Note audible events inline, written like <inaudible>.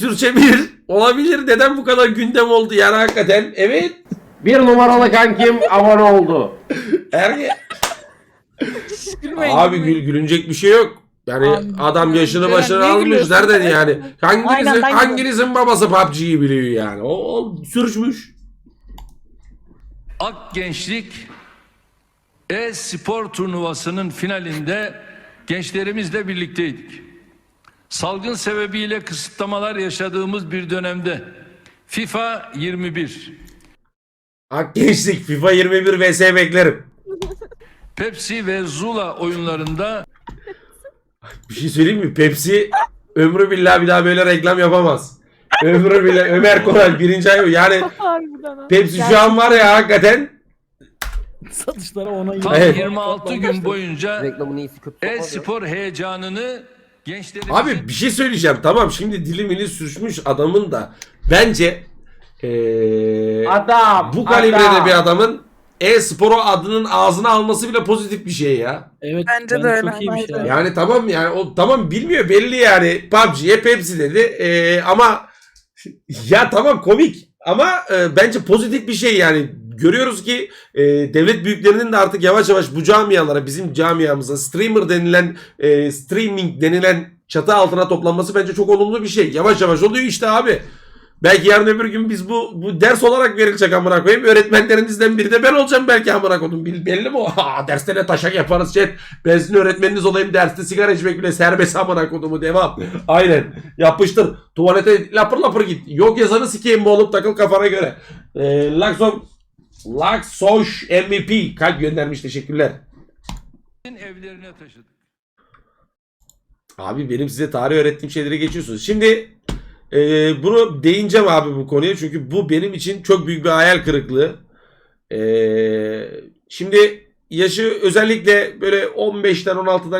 sürçebilir. Olabilir. Neden bu kadar gündem oldu yani hakikaten? Evet. Bir numaralı kankim abone oldu. Erge. Gülmeyin, Abi gül, gülünecek bir şey yok. Yani Abi, adam yaşını başını almış. Nereden yani? Hanginizin, Aynen, hanginizin babası PUBG'yi biliyor yani? O, o sürçmüş. Ak Gençlik e-spor turnuvasının finalinde gençlerimizle birlikteydik. Salgın sebebiyle kısıtlamalar yaşadığımız bir dönemde FIFA 21, Ak gençlik FIFA 21 vs beklerim. <laughs> Pepsi ve Zula oyunlarında <laughs> Bir şey söyleyeyim mi? Pepsi ömrü billah bir daha böyle reklam yapamaz. Ömrü billah <laughs> Ömer Koral birinci ay yani Harbiden ha. Pepsi şu an var ya hakikaten Satışlara ona tam Evet. 26 gün boyunca Reklamın iyisi kötü e-spor heyecanını gençlerimizin Abi bir şey söyleyeceğim. Tamam şimdi dilimini sürçmüş adamın da bence ee, Adam. bu kalibrede adam. bir adamın e-sporu adının ağzına alması bile pozitif bir şey ya. Evet Bence de bence öyle. çok iyiymiş Bence ya. de. Yani tamam yani o tamam bilmiyor belli yani PUBG'ye Pepsi dedi Ee, ama ya tamam komik ama e, bence pozitif bir şey yani görüyoruz ki e, devlet büyüklerinin de artık yavaş yavaş bu camialara bizim camiamıza streamer denilen e, streaming denilen çatı altına toplanması bence çok olumlu bir şey. Yavaş yavaş oluyor işte abi. Belki yarın öbür gün biz bu bu ders olarak verilecek amına koyayım. Öğretmenlerinizden biri de ben olacağım belki amına koydum. Belli mi? Ha, <laughs> derste ne taşak yaparız şey. Ben sizin öğretmeniniz olayım derste sigara içmek bile serbest amına koyduğumu devam. <laughs> Aynen. Yapıştır. Tuvalete lapır lapır git. Yok yazanı sikeyim bu oğlum takıl kafana göre. Ee, Lakson Laksoş MVP kalp göndermiş teşekkürler. evlerine taşıdık. Abi benim size tarih öğrettiğim şeyleri geçiyorsunuz. Şimdi e, bunu değineceğim abi bu konuya. Çünkü bu benim için çok büyük bir hayal kırıklığı. E, şimdi yaşı özellikle böyle 15'ten 16'dan